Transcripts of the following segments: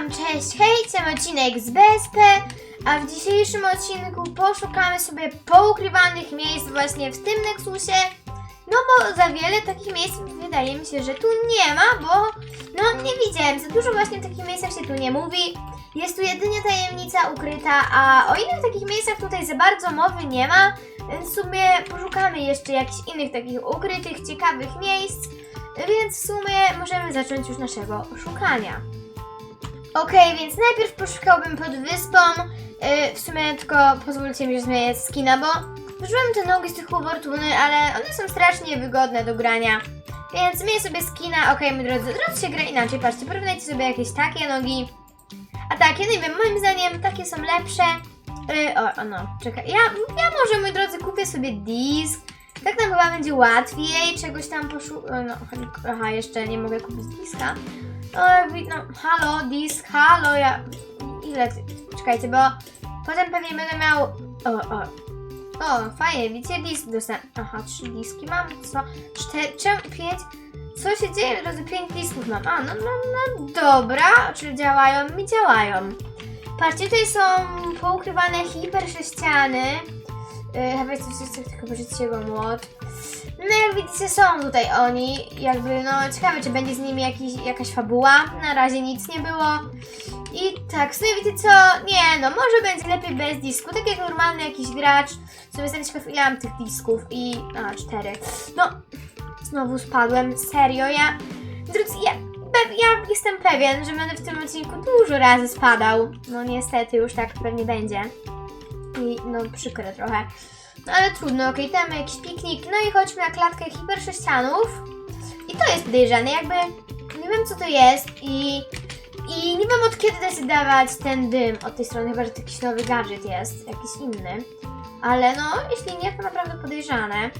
wam, cześć, hej, ten odcinek z BSP, a w dzisiejszym odcinku poszukamy sobie poukrywanych miejsc właśnie w tym Nexusie, no bo za wiele takich miejsc wydaje mi się, że tu nie ma, bo no nie widziałem, za dużo właśnie takich miejscach się tu nie mówi, jest tu jedynie tajemnica ukryta, a o innych takich miejscach tutaj za bardzo mowy nie ma, więc w sumie poszukamy jeszcze jakichś innych takich ukrytych, ciekawych miejsc, więc w sumie możemy zacząć już naszego szukania. Okej, więc najpierw poszukałbym pod wyspą. Yy, w sumie tylko pozwólcie mi, że zmienię skina, bo użyłem te nogi z tych Fortuny, ale one są strasznie wygodne do grania. Więc zmienię sobie skina. Okej, moi drodzy, od razu się gra inaczej. Patrzcie, porównajcie sobie jakieś takie nogi. A takie, nie wiem, moim zdaniem takie są lepsze. Yy, o, o, no, czekaj. Ja, ja może, moi drodzy, kupię sobie disk. Tak nam chyba będzie łatwiej czegoś tam poszu... No, aha, jeszcze nie mogę kupić diska. O, wi- no, halo, disk, halo, ja... Ile. Czekajcie, bo potem pewnie będę miał... O, o. O, fajnie, widzicie, disk dostałem. Aha, trzy diski mam, co? Cztery, pięć? Co się dzieje, drodzy? Pięć disków mam. A, no, no, no, dobra. Czy działają? Mi działają. Patrzcie, tutaj są poukrywane hipersześciany. Yy, chyba coś jeszcze, tylko pożyczycie go młot. No jak widzicie są tutaj oni, jakby no ciekawe czy będzie z nimi jakiś, jakaś fabuła, na razie nic nie było. I tak, w sumie wiecie co, nie no może będzie lepiej bez disku, tak jak normalny jakiś gracz. W sumie jestem ciekaw ile mam tych disków i... a, cztery. No, znowu spadłem, serio, ja... Drodzy, ja, ja jestem pewien, że będę w tym odcinku dużo razy spadał. No niestety już tak pewnie będzie. I no przykre trochę. No ale trudno, okej, tam jakiś piknik. No i chodźmy na klatkę hipersześcianów. I to jest podejrzane, jakby nie wiem co to jest i, i nie wiem od kiedy da się dawać ten dym od tej strony, chyba że to jakiś nowy gadżet jest, jakiś inny. Ale no, jeśli nie, to naprawdę podejrzane.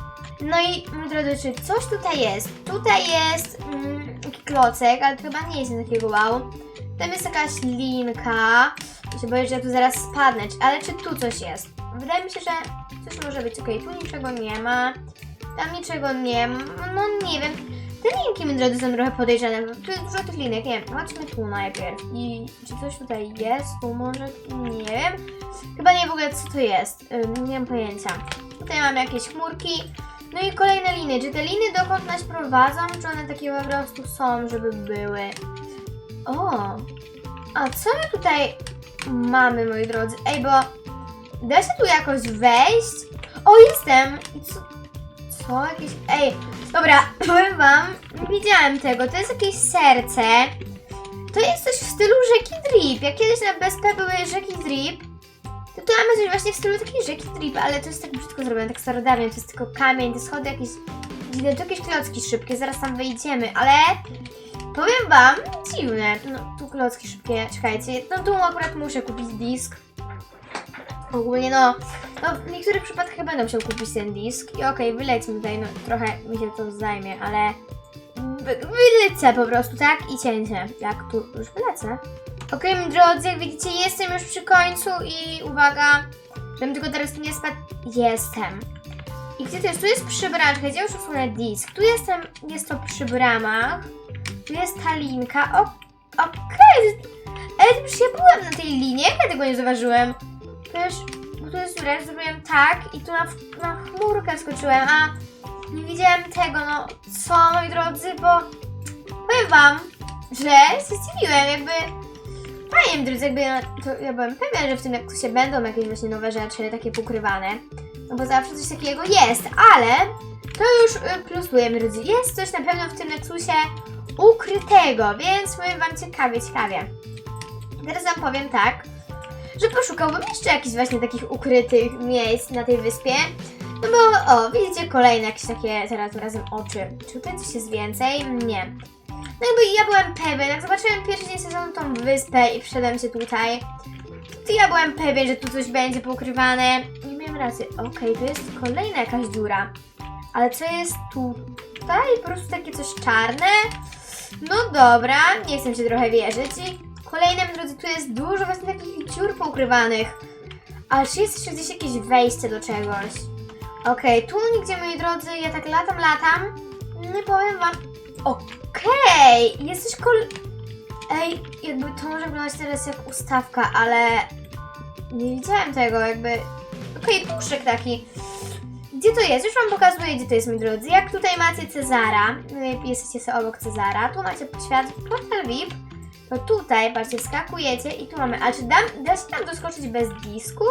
No i moi drodzy, czy coś tutaj jest? Tutaj jest mm, klocek, ale to chyba nie jest takiego wow. Tam jest jakaś linka. Ja się boję, że tu zaraz spadnę. Ale czy tu coś jest? Wydaje mi się, że coś może być. Okej, tu niczego nie ma. Tam niczego nie ma. No nie wiem. Te linki, moi drodzy, są trochę podejrzane. Tu jest dużo tych linek. Nie wiem, chodźmy tu najpierw. I czy coś tutaj jest? Tu może? Nie wiem. Chyba nie w ogóle co to jest. Nie mam pojęcia. Tutaj mamy jakieś chmurki. No i kolejne liny. Czy te liny dokąd nas prowadzą? Czy one takie po prostu są, żeby były? O! A co my tutaj mamy, moi drodzy? Ej, bo da się tu jakoś wejść? O, jestem! Co? Co? Jakieś... Ej, dobra, powiem wam, widziałem tego. To jest jakieś serce. To jest coś w stylu rzeki Drip. Jak kiedyś na BSP były rzeki Drip, to tu mamy coś właśnie w stylu takiej rzeki Drip, ale to jest tak brzydko zrobione, tak starodawnie. To jest tylko kamień, te schody jakieś... Dziwne, to jakieś klocki szybkie, zaraz tam wejdziemy, ale... Powiem wam, dziwne. No, tu klocki szybkie, czekajcie. No tu akurat muszę kupić disk. Ogólnie no, no w niektórych przypadkach będę musiał kupić ten disk. I okej, wylećmy tutaj, no trochę mi się to zajmie, ale wy, wylecę po prostu, tak? I cięcie. Jak tu już wylecę. Okej, moi drodzy, jak widzicie, jestem już przy końcu i uwaga, żebym tylko teraz nie spadł. Jestem. I gdzie to jest? Tu jest przy bramach, gdzie już usunę disk. Tu jestem, jest to przy bramach. Tu jest ta linka. O, okej. Ale przecież ja byłem na tej linie, ja tego nie zauważyłem? Przecież, bo tu jest dziura, zrobiłem tak i tu na, na chmurkę skoczyłem, a nie widziałem tego, no co, moi drodzy, bo powiem wam, że się zdziwiłem, jakby fajnie, drodzy, jakby no, to ja byłem pewien, że w tym jak się będą jakieś właśnie nowe rzeczy, takie pokrywane, no bo zawsze coś takiego jest, ale to już y, plusuję, moi drodzy, jest coś na pewno w tym Nexusie ukrytego, więc powiem wam ciekawie, ciekawie. Teraz wam powiem tak, że poszukałbym jeszcze jakichś właśnie takich ukrytych miejsc na tej wyspie. No bo, o, widzicie kolejne jakieś takie teraz razem oczy. Czy tutaj coś jest więcej? Nie. No jakby ja byłem pewien, jak zobaczyłem pierwszy dzień sezonu tą wyspę i wszedłem się tutaj, to ja byłem pewien, że tu coś będzie pokrywane. Nie miałem racji. Okej, tu jest kolejna jakaś dziura. Ale co jest tutaj? Po prostu takie coś czarne? No dobra, nie chcę się trochę wierzyć. I kolejnym, drodzy, tu jest dużo właśnie takich dziur poukrywanych. Ale czy jest jeszcze gdzieś jakieś wejście do czegoś? Okej, tu nigdzie, moi drodzy, ja tak latam, latam. Nie powiem wam. Okej, jest coś kol... Ej, jakby to może wyglądać teraz jak ustawka, ale nie widziałem tego, jakby... Okej, puszek taki. Gdzie to jest? Już wam pokazuję, gdzie to jest, moi drodzy. Jak tutaj macie Cezara, jesteście sobie obok Cezara, tu macie świat portal VIP, to tutaj, patrzcie, skakujecie i tu mamy, a czy dam, da się tam doskoczyć bez disku?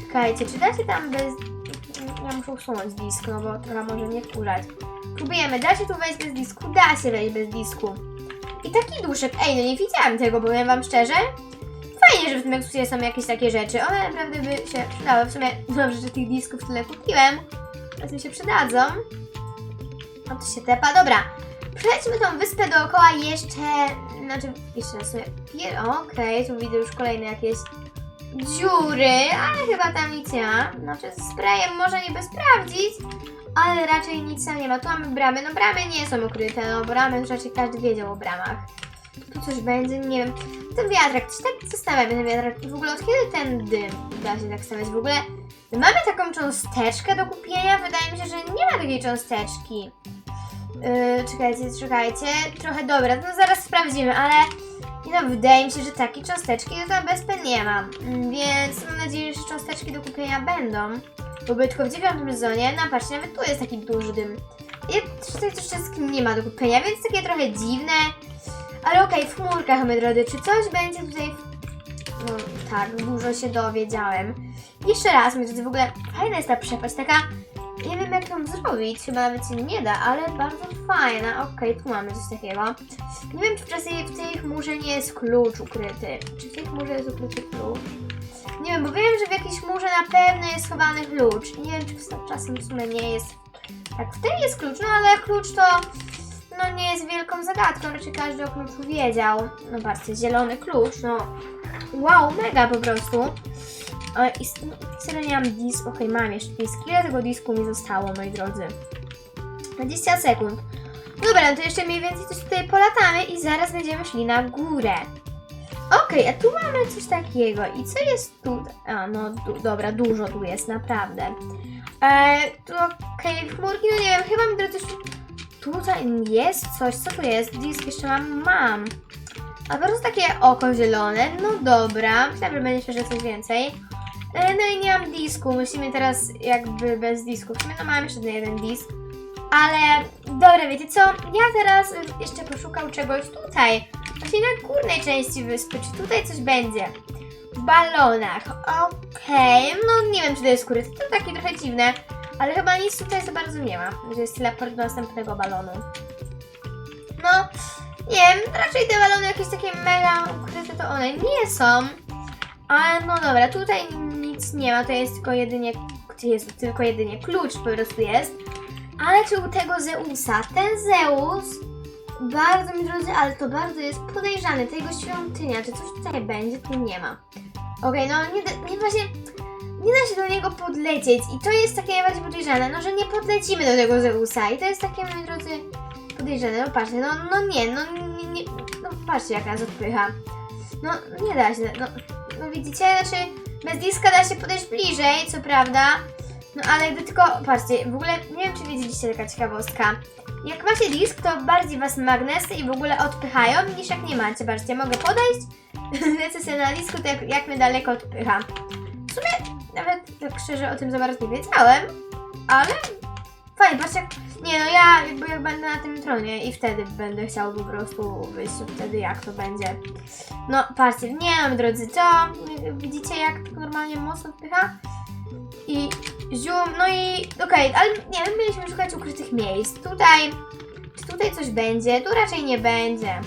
Czekajcie, czy da się tam bez... Ja muszę usunąć disk, no bo trochę może nie wkurzać. Próbujemy, da się tu wejść bez disku? Da się wejść bez disku. I taki duszek, ej, no nie widziałam tego, powiem wam szczerze. Fajnie, że w tym ekskluzie są jakieś takie rzeczy, one naprawdę by się przydały. W sumie dobrze, że tych disków tyle kupiłem, teraz mi się przydadzą. A tu się tepa, dobra. Przejdźmy tą wyspę dookoła jeszcze, znaczy, jeszcze raz sobie, okej, tu widzę już kolejne jakieś dziury, ale chyba tam nic nie ma. Znaczy, z sprayem można niby sprawdzić, ale raczej nic tam nie ma. Tu mamy bramy, no bramy nie są ukryte, no bramy raczej każdy wiedział o bramach. Coś będzie, nie wiem. Ten wiatrak, czy tak zostawiamy ten wiatrak? W ogóle od kiedy ten dym da się tak stawiać? W ogóle my mamy taką cząsteczkę do kupienia? Wydaje mi się, że nie ma takiej cząsteczki. Yy, czekajcie, czekajcie. Trochę dobra, no zaraz sprawdzimy, ale no, wydaje mi się, że takiej cząsteczki to tam bezpen nie ma. Mm, Więc mam nadzieję, że cząsteczki do kupienia będą. Bo tylko w dziewiątym sezonie, no patrzcie, nawet tu jest taki duży dym. I tutaj też nie ma do kupienia, więc takie trochę dziwne. Ale okej, w chmurkach, my drodzy, czy coś będzie tutaj... No tak, dużo się dowiedziałem. Jeszcze raz, my drodzy, w ogóle fajna jest ta przepaść, taka... Nie wiem jak ją zrobić, chyba nawet się nie da, ale bardzo fajna. Okej, tu mamy coś takiego. Nie wiem, czy w, tej- w tej chmurze nie jest klucz ukryty. Czy w tej chmurze jest ukryty klucz? Nie wiem, bo wiem, że w jakiejś chmurze na pewno jest schowany klucz. Nie wiem, czy w- czasem w sumie nie jest. Tak, w tej jest klucz, no ale klucz to no nie jest wielką zagadką, raczej każdy o kluczu wiedział. No patrzcie, zielony klucz, no wow, mega po prostu. I s- no, serio nie mam disk, okej, mam jeszcze disk. Ile tego disku mi zostało, moi drodzy? 20 sekund. Dobra, no to jeszcze mniej więcej coś tutaj polatamy i zaraz będziemy szli na górę. Okej, a tu mamy coś takiego. I co jest tu? A, no du- dobra, dużo tu jest, naprawdę. E, tu okej, chmurki, no nie wiem, chyba mi drodzy... Tutaj jest coś, co tu jest? Disk jeszcze mam, mam. A po prostu takie oko zielone, no dobra. Myślałam, że będzie jeszcze coś więcej. E, no i nie mam disku, musimy teraz jakby bez disku. W sumie no mam jeszcze jeden disk. Ale dobra, wiecie co? Ja teraz jeszcze poszukam czegoś tutaj. Właśnie na górnej części wyspy. Czy tutaj coś będzie? W balonach. Okej, no nie wiem, czy to jest kuryc. To takie trochę dziwne. Ale chyba nic tutaj za bardzo nie ma. Że jest teleport do następnego balonu. No, nie wiem, raczej te balony jakieś takie mega ukryte to one nie są. Ale no dobra, tutaj nic nie ma, to jest tylko jedynie, jest tylko jedynie klucz po prostu jest. Ale czy u tego Zeusa, ten Zeus, bardzo mi drodzy, ale to bardzo jest podejrzany, to jego świątynia, czy coś tutaj będzie, tu nie ma. Okej, no nie, nie właśnie, da się do niego podlecieć i to jest takie najbardziej podejrzane, no że nie podlecimy do tego Zeusa i to jest takie, moi drodzy, podejrzane, no patrzcie, no, no nie, no nie, nie, no patrzcie jak nas odpycha. No nie da się, no, no widzicie, znaczy bez diska da się podejść bliżej, co prawda, no ale gdy tylko, patrzcie, w ogóle nie wiem czy wiedzieliście taka ciekawostka. Jak macie disk, to bardziej was magnesy i w ogóle odpychają niż jak nie macie. Patrzcie, mogę podejść, lecę sobie na disku, to jak, jak mnie daleko odpycha. Nawet tak szczerze o tym za bardzo nie wiedziałem, ale fajnie, patrzcie, jak, nie no ja jakby jak będę na tym tronie i wtedy będę chciał po prostu wyjść, wtedy jak to będzie. No patrzcie, nie wiem drodzy, to widzicie jak normalnie mocno odpycha? I zium, no i okej, ale nie wiem, mieliśmy szukać ukrytych miejsc. Tutaj, czy tutaj coś będzie? Tu raczej nie będzie.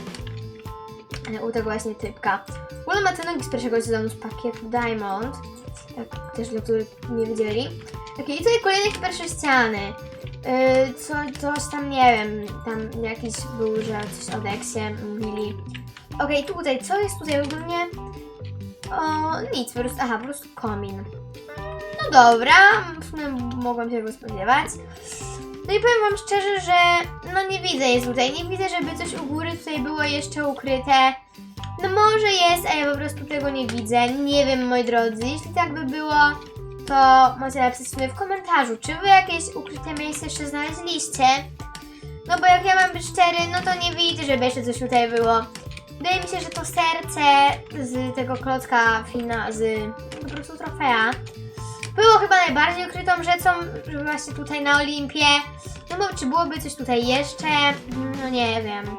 U tego właśnie typka. W ogóle ma te nogi z pierwszego sezonu z pakietu Diamond. Tak, też których nie wiedzieli. Okej, i tutaj kolejne hipersześciany. Yy, co, coś tam, nie wiem, tam jakiś był, że coś o Dexie mówili. Okej, tutaj, co jest tutaj ogólnie? O, nic, po prostu, aha, po prostu komin. No dobra, w sumie mogłam się tego spodziewać. No i powiem wam szczerze, że no nie widzę jest tutaj, nie widzę, żeby coś u góry tutaj było jeszcze ukryte. No może jest, a ja po prostu tego nie widzę. Nie wiem, moi drodzy, jeśli tak by było, to macie napisać sobie w komentarzu, czy wy jakieś ukryte miejsce jeszcze znaleźliście. No bo jak ja mam być szczery, no to nie widzę, żeby jeszcze coś tutaj było. Wydaje mi się, że to serce z tego klocka fina, z po prostu trofea było chyba najbardziej ukrytą rzeczą, że właśnie tutaj na Olimpie. No bo czy byłoby coś tutaj jeszcze? No nie wiem.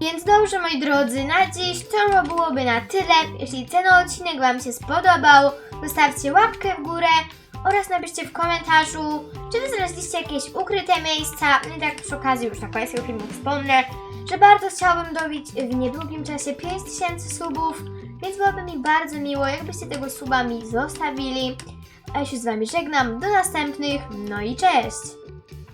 Więc dobrze moi drodzy, na dziś to byłoby na tyle. Jeśli ten odcinek Wam się spodobał, zostawcie łapkę w górę oraz napiszcie w komentarzu, czy Wy znaleźliście jakieś ukryte miejsca. No i tak przy okazji już na końcu filmu wspomnę, że bardzo chciałabym dobić w niedługim czasie 5000 subów, więc byłoby mi bardzo miło, jakbyście tego suba mi zostawili. A ja się z Wami żegnam, do następnych, no i cześć!